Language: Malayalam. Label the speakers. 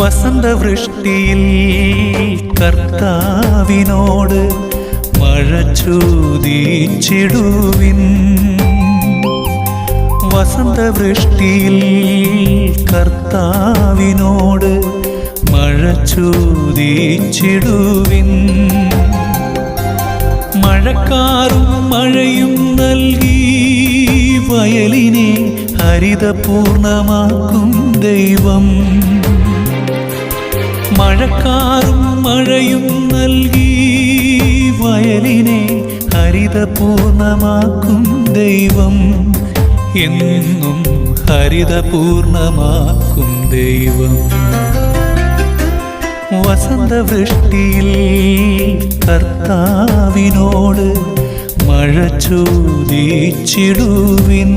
Speaker 1: വസന്തവൃഷ്ടിയിൽ കർത്താവിനോട് മഴ ചൂതിച്ചിടുവിൻ വസന്തവൃഷ്ടിയിൽ കർത്താവിനോട് മഴ ചൂതിച്ചിടുവിൻ മഴക്കാറും മഴയും നൽകി വയലിനെ ഹരിതപൂർണമാക്കും ദൈവം. മഴക്കാറും മഴയും നൽകി വയലിനെ ഹരിതപൂർണമാക്കും ദൈവം. എന്നും ഹരിതപൂർണമാക്കും ദൈവം. വസന്തവൃഷ്ടിയിൽ കർത്താവിനോട് മഴ ചോദിച്ചിടുവിൻ